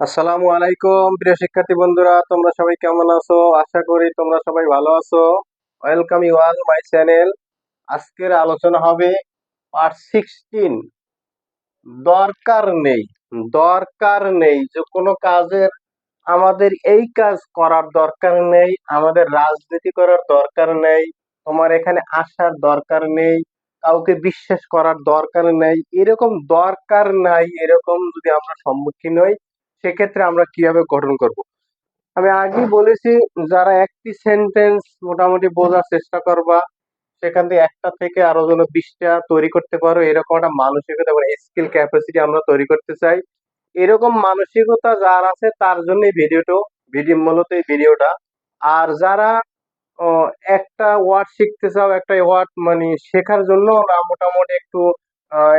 আসসালামু আলাইকুম, প্রিয় শিক্ষার্থী বন্ধুরা, তোমরা সবাই কেমন আছো? আশা করি তোমরা সবাই ভালো আছো। Welcome you all my channel আজকের আলোচনা হবে পার্ট সিক্সটিন দরকার নেই দরকার নেই যে কোনো কাজের, আমাদের এই কাজ করার দরকার নেই, আমাদের রাজনীতি করার দরকার নেই, তোমার এখানে আসার দরকার নেই, কাউকে বিশ্বাস করার দরকার নেই, এরকম দরকার নাই, এরকম যদি আমরা সম্মুখীন হই সেক্ষেত্রে আমরা কীভাবে গঠন করব? আমি আগেই বলেছি, যারা একটি সেন্টেন্স মোটামুটি বোঝার চেষ্টা করবা, সেখান থেকে একটা থেকে আরও যেন বিশটা তৈরি করতে পারো, এরকম একটা মানসিকতা এবং স্কিল ক্যাপাসিটি আমরা তৈরি করতে চাই। এরকম মানসিকতা যার আছে, তার জন্য ভিডিওটা ভিডিও মূলত এই ভিডিওটা। আর যারা একটা ওয়ার্ড শিখতে চাও, একটা ওয়ার্ড মানে শেখার জন্য মোটামুটি একটু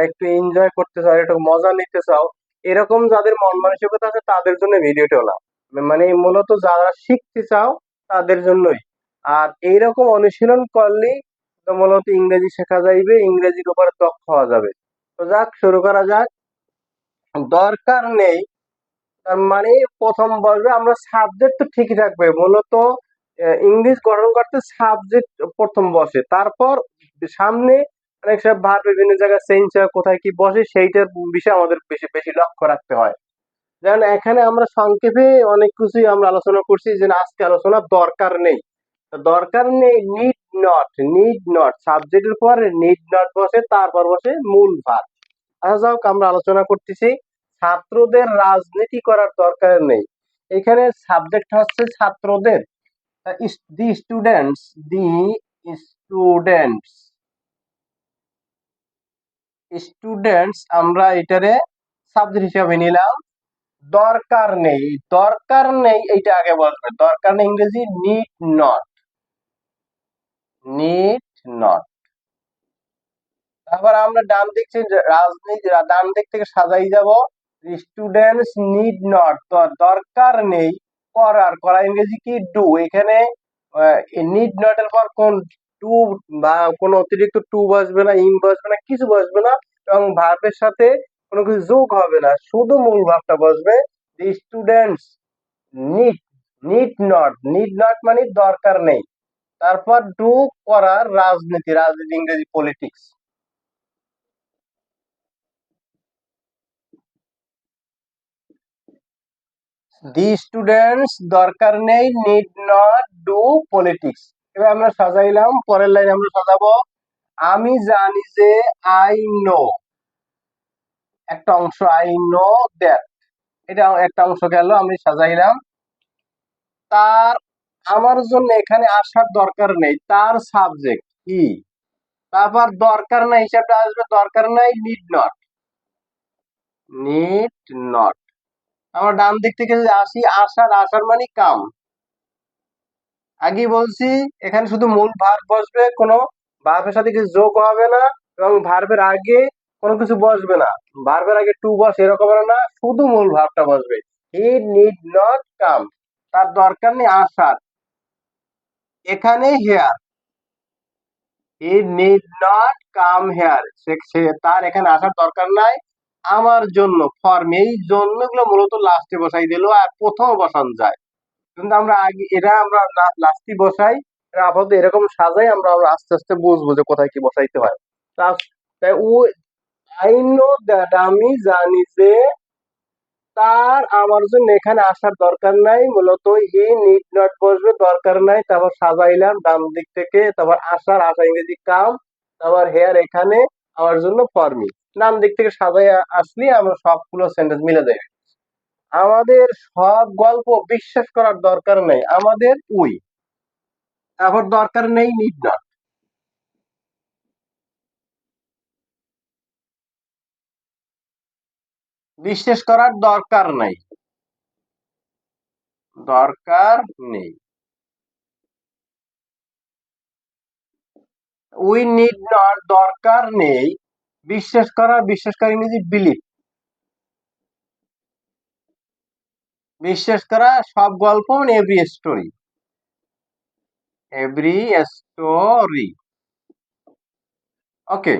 একটু এনজয় করতে চাও, একটু মজা নিতে চাও এরকম যাদের মন মানসিকতা আছে, তাদের জন্য ভিডিওটা না মানে মূলত যারা শিখতে চাও, তাদের জন্যই। আর এইরকম অনুশীলন করলেই মূলত ইংরেজি শেখা যাইবে, ইংরেজির উপরে দক্ষ হওয়া যাবে। তো যাক, শুরু করা যাক। দরকার নেই। তার মানে প্রথম বলবে, আমরা সাবজেক্ট তো ঠিকই থাকবে। মূলত ইংলিশ গঠন করতে সাবজেক্ট প্রথম বসে। তারপর সামনে অনেক সব ভার বিভিন্ন জায়গায় চেঞ্জ হয়, কোথায় কি বসে, সেইটার বিষয়ে আমাদের বেশি বেশি লক্ষ্য রাখতে হয়। যেমন এখানে আমরা সংক্ষেপে অনেক কিছুই আমরা আলোচনা করছি, যে আজকে আলোচনা দরকার নেই। দরকার নেই নিড নট নিড নট সাবজেক্টের পর নিড নট বসে, তারপর বসে মূল ভার। আচ্ছা যাক আমরা আলোচনা করতেছি, ছাত্রদের রাজনীতি করার দরকার নেই। এখানে সাবজেক্ট হচ্ছে ছাত্রদের the students the students students আমরা এটারে সাবজেক্ট হিসাবে নিলাম, দরকার নেই। দরকার নেই এইটা আগে বলবে। দরকার নেই ইংরেজি নিড নট নিড নট তারপর আমরা ডান দেখছি রাজনীতি, ডান দিক থেকে সাজাই যাব। স্টুডেন্টস নিড নট দরকার নেই। করার। করা ইংরেজি কি? ডু এখানে নিড নট এর পর কোন টু বা কোনো অতিরিক্ত টু বসবে না ইন বসবে না, কিছু বসবে না এবং ভার্বের সাথে কোনো কিছু যোগ হবে না। শুধু মূল ভাবটা বসবে। The students need need not need not মানে দরকার নেই। তারপর ডু করার রাজনীতি রাজনীতি, ইংরেজি পলিটিক্স দি স্টুডেন্টস দরকার নেই নিড নট ডু পলিটিক্স এবার আমরা সাজাইলাম, পরের লাইন আমরা সাজাবো। আমি জানি যে আই নো একটা অংশ আই নো দ্যাট এটা একটা অংশ গেল, আমি সাজাইলাম। তার, আমার জন্য এখানে আসার দরকার নেই। তার সাবজেক্ট ই তারপর দরকার নাই, হিসাবটা আসবে দরকার নাই নিড নট নিড নট আমরা ডান দিক থেকে যদি আসি, আসার আসার মানে কাম। আগে বলছি, এখানে শুধু মূল ভার্ব বসবে, কোনো ভার্বের সাথে কিছু যোগ হবে না, এবং ভার্বের আগে কোনো কিছু বসবে না। ভার্বের আগে টু বস এরকম না, শুধু মূল ভার্বটা বসবে। হি নিড নট কাম তার দরকার নেই আসার। এখানে here he need not come here সে তার এখানে আসার দরকার নাই, আমার জন্য ফর্ম এই জন্যগুলো মূলত লাস্টে বসাই দিল, আর প্রথম বসান যায়। কিন্তু আমরা আগে এটা আমরা লাস্টে বসাই আপাতত এরকম সাজাই, আমরা আস্তে আস্তে বুঝব যে কোথায় কি বসাইতে হয়। তাই ও দ্যাট আমি জানি যে তার, আমার জন্য এখানে আসার দরকার নাই, মূলত হি নিড নট বসবে, দরকার নাই, তারপর সাজাইলাম, ডান দিক থেকে, তারপর আসার, আসা ইংরেজি কাম, তারপর হেয়ার এখানে, আমার জন্য ফর্মি ডান দিক থেকে সাজাই আসলে আমরা সবগুলো সেন্টেন্স মিলে যাবে আমাদের সব গল্প বিশ্বাস করার দরকার নেই। আমাদের উই। তারপর দরকার নেই নিড বিশ্বাস করার দরকার নাই। দরকার নেই। উই নিড নট দরকার নেই। বিশ্বাস করা বিশ্বাস করা ইংরেজি বিলিভ বিশ্বাস করা সব গল্প মানে every story every story okay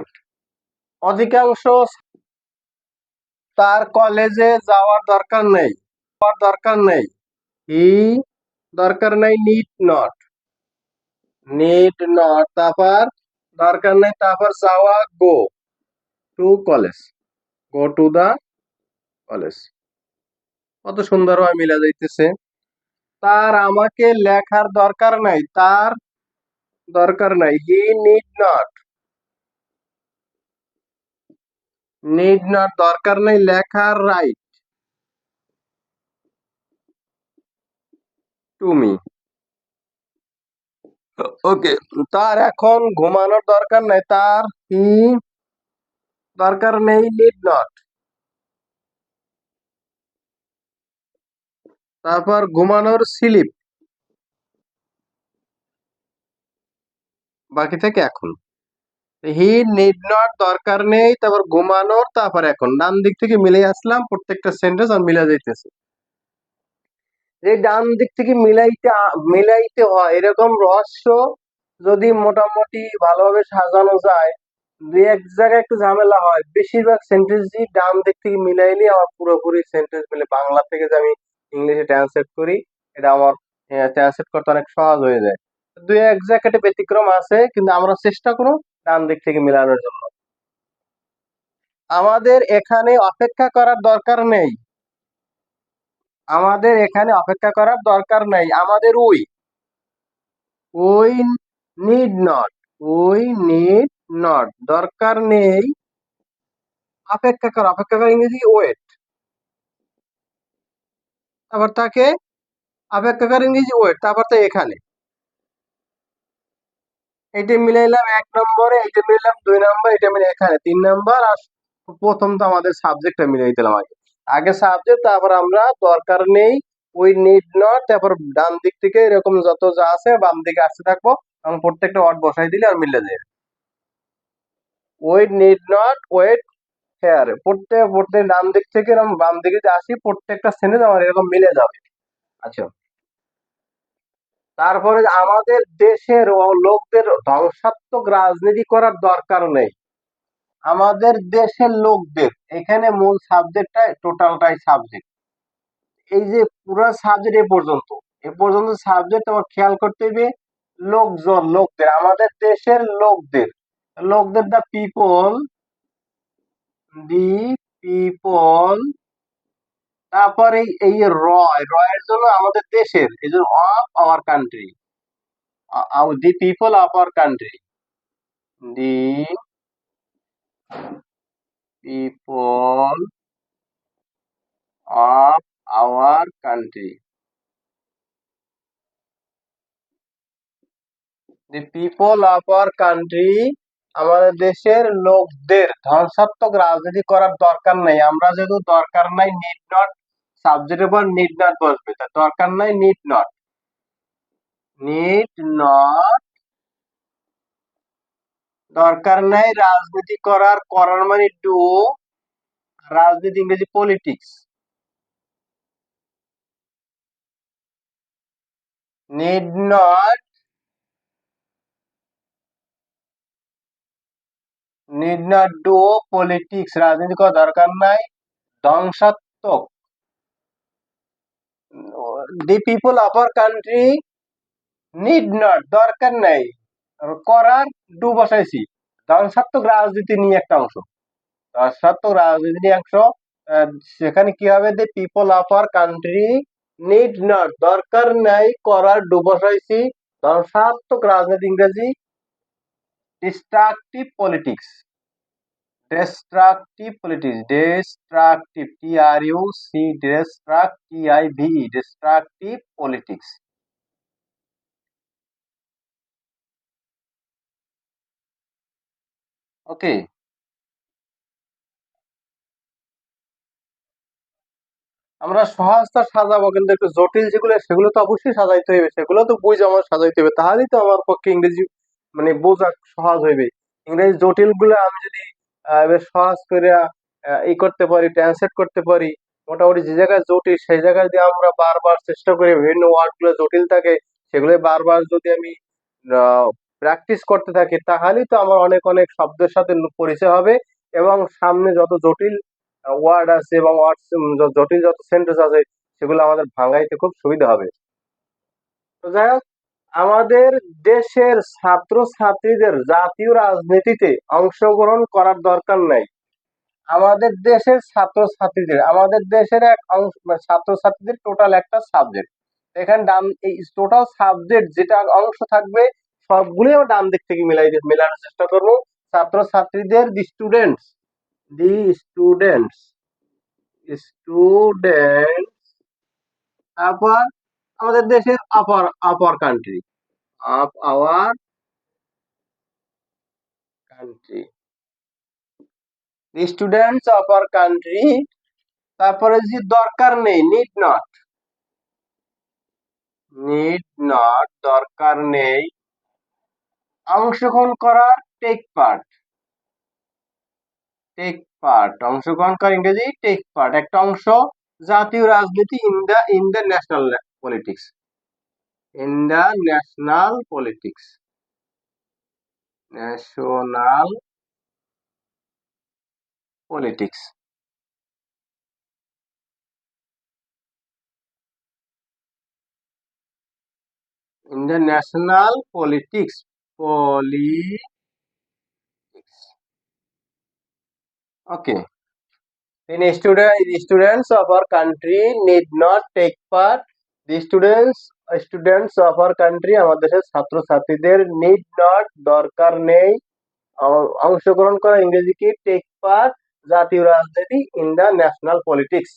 অধিকাংশ তার কলেজে যাওয়ার দরকার নেই দরকার নেই। হি দরকার নাই নিড নট নিড নট তারপর দরকার নেই তারপর যাওয়া go to college go to the college কত সুন্দরভাবে মিলা যাইতেছে। তার আমাকে লেখার দরকার নাই, তার দরকার নাই। He need not need not দরকার নেই, লেখার রাইট টু মি ওকে তার এখন ঘুমানোর দরকার নাই, তার হি দরকার নেই নিড নট তারপর ঘুমানোর স্লিপ। বাকি থেকে এখন। হি নিড নট দরকার নেই, তারপর ঘুমানোর, তারপর এখন। ডান দিক থেকে মিলে আসলাম, প্রত্যেকটা সেন্টেন্স আর মিলে যাইতেছে। এই ডান দিক থেকে মিলাইতে মিলাইতে হয়, এরকম রহস্য যদি মোটামুটি ভালোভাবে সাজানো যায়, দুই এক জায়গায় একটু ঝামেলা হয়, বেশিরভাগ সেন্টেন্সই ডান দিক থেকে মিলাইলে আমার পুরোপুরি সেন্টেন্স মিলে। বাংলা থেকে যে আমি ইংলিশে ট্রান্সলেট করি, এটা আমার ট্রান্সলেট করতে অনেক সহজ হয়ে যায়। দুই এক জায়গাতে ব্যতিক্রম আছে, কিন্তু আমরা চেষ্টা করব ডান দিক থেকে মিলানোর জন্য। আমাদের এখানে অপেক্ষা করার দরকার নেই। আমাদের এখানে অপেক্ষা করার দরকার নেই। আমাদের ওই ওই নিড নট ওই নিড নট দরকার নেই। অপেক্ষা করা অপেক্ষা করা ইংরেজি ওয়েট তারপর তাকে অপেক্ষা করা ইংরেজি ওয়েট তারপর তো এখানে। এইটা মিলাইলাম এক নম্বরে এইটা মিলাইলাম দুই নম্বর, এটা মিলে এখানে তিন নম্বর, আর প্রথম তো আমাদের সাবজেক্টটা মিলাই দিলাম আগে। আগে সাবজেক্ট তারপর আমরা দরকার নেই উই নিড নট তারপর ডান দিক থেকে এরকম যত যা আছে, বাম দিকে আসতে থাকব, এবং প্রত্যেকটা ওয়ার্ড বসাই দিলে আর মিলে যায়। We need not wait here প্রত্যেক প্রত্যেক ডান দিক থেকে এরকম বাম দিকে যে আসি, প্রত্যেকটা সেন্টেন্স আমার এরকম মিলে যাবে। আচ্ছা। তারপরে আমাদের দেশের লোকদের ধ্বংসাত্মক রাজনীতি করার দরকার নেই। আমাদের দেশের লোকদের, এখানে মূল সাবজেক্টটা টোটালটাই সাবজেক্ট এই যে পুরো সাবজেক্ট এ পর্যন্ত এ পর্যন্ত সাবজেক্ট আমার খেয়াল করতে হবে, লোকজন, লোকদের, আমাদের দেশের লোকদের লোকদের দা পিপল দি, পিপল, তারপরে এই রয়, রয়ের জন্য আমাদের দেশের, এই জন্য of our country. The people of our country. The people of our country. The people of our country আমাদের দেশের লোকদের ধ্বংসাত্মক রাজনীতি করার দরকার নাই। আমরা যেহেতু দরকার নাই নিড নট সাবজেক্টের পর নিড নট বসবে। দরকার নাই নিড নট নিড নট দরকার নাই রাজনীতি করার করার মানে টু রাজনীতি ইংরেজি politics need not need not do politics রাজনীতি করার দরকার নাই, ধ্বংসাত্মক। The people of our country need not দরকার নাই। করার ডু বসাইছি। ধ্বংসাত্মক রাজনীতি নিয়ে একটা অংশ। ধ্বংসাত্মক রাজনীতি নিয়ে অংশ সেখানে কি হবে? The people of our country need not দরকার নাই, করার ডু বসাইছি। ধ্বংসাত্মক রাজনীতি ইংরেজি destructive politics destructive politics destructive T R U C destruct T I V destructive politics okay আমরা সহজটা সাজাবো, কিন্তু একটু জটিল যেগুলো, সেগুলো তো অবশ্যই সাজাইতে হবে সেগুলো তো বুঝে আমার সাজাইতে হবে তাহলেই তো আমার পক্ষে ইংরেজি মানে বোঝা সহজ হইবে। ইংরেজি জটিলগুলো আমি যদি বেশ সহজ করে ই করতে পারি ট্রান্সলেট করতে পারি। মোটামুটি যে জায়গায় জটিল, সেই জায়গায় যদি আমরা বারবার চেষ্টা করি, বিভিন্ন ওয়ার্ডগুলো জটিল থাকে সেগুলো বারবার যদি আমি প্র্যাকটিস করতে থাকি, তাহলেই তো আমার অনেক অনেক শব্দের সাথে পরিচয় হবে এবং সামনে যত জটিল ওয়ার্ড আছে এবং ওয়ার্ড জটিল যত সেন্টেন্স আছে, সেগুলো আমাদের ভাঙাইতে খুব সুবিধা হবে। তো যাই হোক আমাদের দেশের ছাত্র ছাত্রীদের জাতীয় রাজনীতিতে অংশগ্রহণ করার দরকার নাই। আমাদের দেশের ছাত্র ছাত্রীদের আমাদের দেশের এক অংশ মানে ছাত্র ছাত্রীদের টোটাল একটা সাবজেক্ট এখানে ডান, এই টোটাল সাবজেক্ট যেটা অংশ থাকবে, সবগুলোই আমরা ডান দিক থেকে মিলাই মেলানোর চেষ্টা করব। ছাত্র ছাত্রীদের the students the students student তারপর আমাদের দেশের upper upper country up our country students of our country তারপরে যে দরকার নেই নিড নট নিড নট দরকার নেই, অংশগ্রহণ করার টেক পার্ট টেক পার্ট অংশগ্রহণ করার ইংরেজি টেক পার্ট একটা অংশ জাতীয় রাজনীতি in the in the national politics. In the national politics. National politics. In the national politics. Politics. Okay. Then student students of our country need not take part the students students of our country আমাদের দেশের ছাত্র ছাত্রীদের need not, দরকার নেই। অংশগ্রহণ করা ইংরেজি কি টেক পার্ট জাতীয় রাজনীতি ইন দ্য ন্যাশনাল পলিটিক্স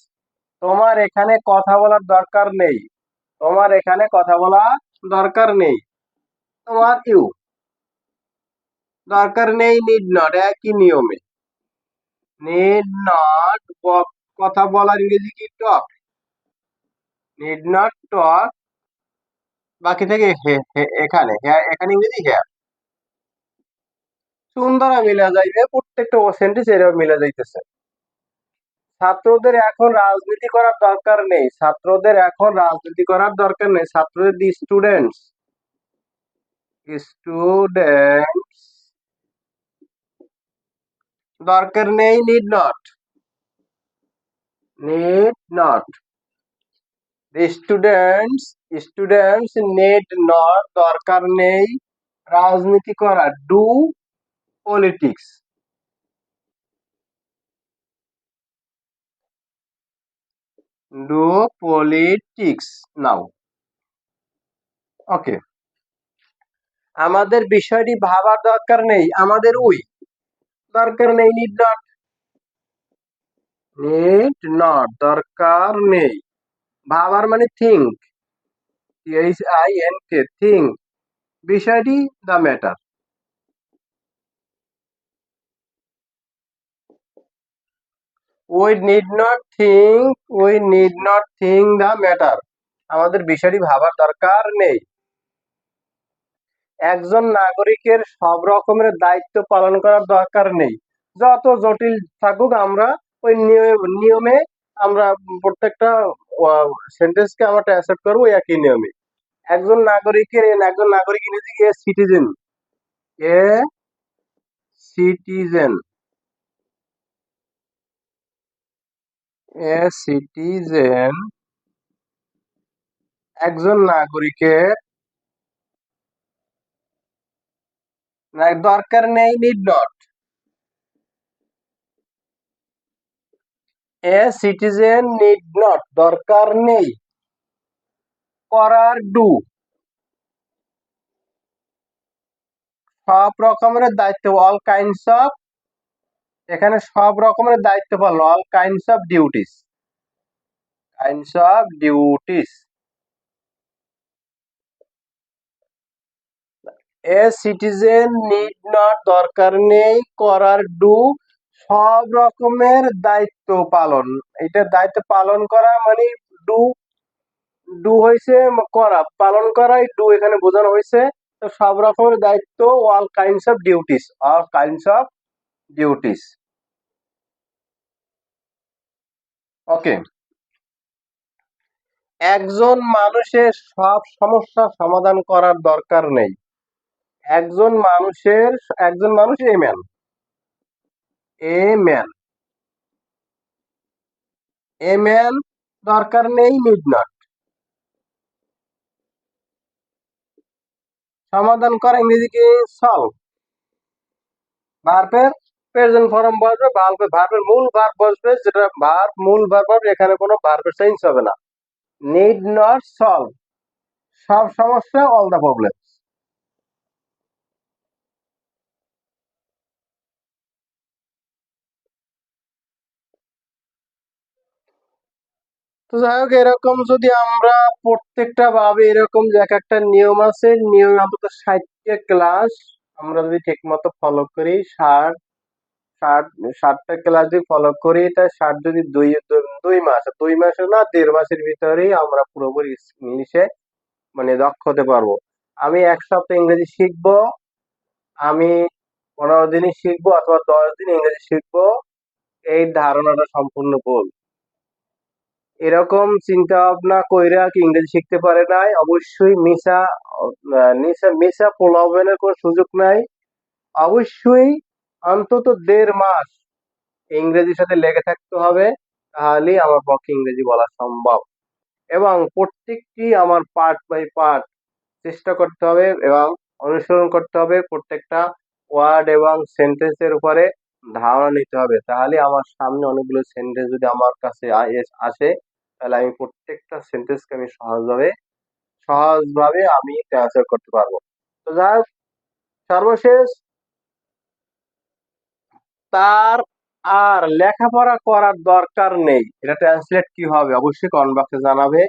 তোমার এখানে কথা বলার দরকার নেই। তোমার এখানে কথা বলা দরকার নেই। তোমার ইউ দরকার নেই নিড নট একই নিয়মে। নিড নট কথা বলার ইংরেজি কি টক নিড নট টক বাকি থেকে এখানে হ্যাঁ এখানে ইংরেজি হেয়ার সুন্দর মিলা যাইবে, প্রত্যেকটা সেন্টেন্স এরকম মিলা যাইতেছে। ছাত্রদের এখন রাজনীতি করার দরকার নেই। ছাত্রদের এখন রাজনীতি করার দরকার নেই। ছাত্রদের দি স্টুডেন্টস স্টুডেন্টস দরকার নেই need not need not students students need not দরকার নেই রাজনীতি করা do politics do politics now okay আমাদের বিষয়টি ভাবার দরকার নেই, আমাদের উই দরকার নেই নিড নট নিড নট দরকার নেই। ভাবার মানে think I N K think বিষয়টি the matter we need not think we need not think the matter আমাদের বিষয়টি ভাবার দরকার নেই। একজন নাগরিকের সব রকমের দায়িত্ব পালন করার দরকার নেই। যত জটিল থাকুক আমরা, ওই নিয়মে আমরা প্রত্যেকটা সেন্টেন্সকে আমরা ট্রান্সলেট করব, একই নিয়মে। একজন নাগরিকের, একজন নাগরিক ইংরেজি a citizen a citizen a citizen একজন নাগরিকের দরকার নেই need not a citizen need not দরকার নেই। করার ডু সব রকমের দায়িত্ব অল কাইন্ডস অফ এখানে সব রকমের দায়িত্ব পালন all kinds of duties kinds of duties a citizen need not দরকার নেই, করার ডু সব রকমের দায়িত্ব পালন। এটা দায়িত্ব পালন করা মানে ডু ডু হয়েছে করা। পালন করাই ডু এখানে বোঝানো হয়েছে তো সব রকমের দায়িত্ব all kinds of duties all kinds of duties okay একজন মানুষের সব সমস্যা সমাধান করার দরকার নেই। একজন মানুষের, একজন মানুষ a man a man a man দরকার নেই নিড নট সমাধান করা ইংরেজি কি সলভ ভার্বের প্রেজেন্ট ফর্ম বসবে ভার্বে ভার্বের মূল ভার্ব বসবে, যেটা ভার্ব মূল ভার্ব এখানে কোনো ভার্বের চেঞ্জ হবে না। নিড নট সলভ সব সমস্যা অল দা প্রবলেম তো যাই হোক, এরকম যদি আমরা প্রত্যেকটা ভাবে এরকম যে এক একটা নিয়ম আছে, নিয়ম অন্তত ষাটটা ক্লাস আমরা যদি ঠিক মতো ফলো করি, ষাট ষাট, ষাটটা ক্লাস যদি ফলো করি, তা ষাট যদি দুই দুই মাস, দুই মাসে না, দেড় মাসের ভিতরেই আমরা পুরোপুরি ইংলিশে মানে দক্ষ হতে পারব। আমি এক সপ্তাহ ইংরেজি শিখব, আমি পনেরো দিনই শিখব অথবা দশ দিন ইংরেজি শিখব, এই ধারণাটা সম্পূর্ণ ভুল। এরকম চিন্তা ভাবনা কইরা কি ইংরেজি শিখতে পারে নাই? অবশ্যই নিসা মিসা প্রলোভনের কোনো সুযোগ নাই। অবশ্যই অন্তত দেড় মাস ইংরেজির সাথে লেগে থাকতে হবে, তাহলেই আমার পক্ষে ইংরেজি বলা সম্ভব। এবং প্রত্যেকটি আমার পার্ট বাই পার্ট চেষ্টা করতে হবে এবং অনুসরণ করতে হবে, প্রত্যেকটা ওয়ার্ড এবং সেন্টেন্সের উপরে ধারণা নিতে হবে। তাহলে আমার সামনে অনেকগুলো সেন্টেন্স যদি আমার কাছে আসে তাহলে আমি প্রত্যেকটা সেন্টেন্সকে আমি সহজভাবে সহজভাবে আমি ট্রান্সলেট করতে পারব। তো যাই হোক, সর্বশেষ তার আর লেখাপড়া করার দরকার নেই। এটা ট্রান্সলেট কি হবে? অবশ্যই কমেন্ট বক্সে জানাবে।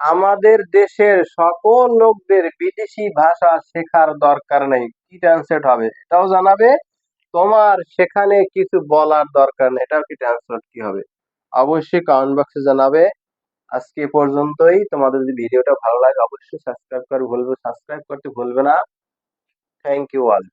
আমাদের দেশের সকল লোকদের বিদেশি ভাষা শেখার দরকার নেই। কি ট্রান্সলেট হবে? এটাও জানাবে। তোমার সেখানে কিছু বলার দরকার নেই। এটাও কি ট্রান্সলেট কি হবে? অবশ্যই কমেন্ট বক্সে জানাবে। আজকে পর্যন্তই। তোমাদের যদি ভিডিওটা ভালো লাগে, অবশ্যই সাবস্ক্রাইব করে ভুলবে সাবস্ক্রাইব করতে ভুলবে না। Thank you all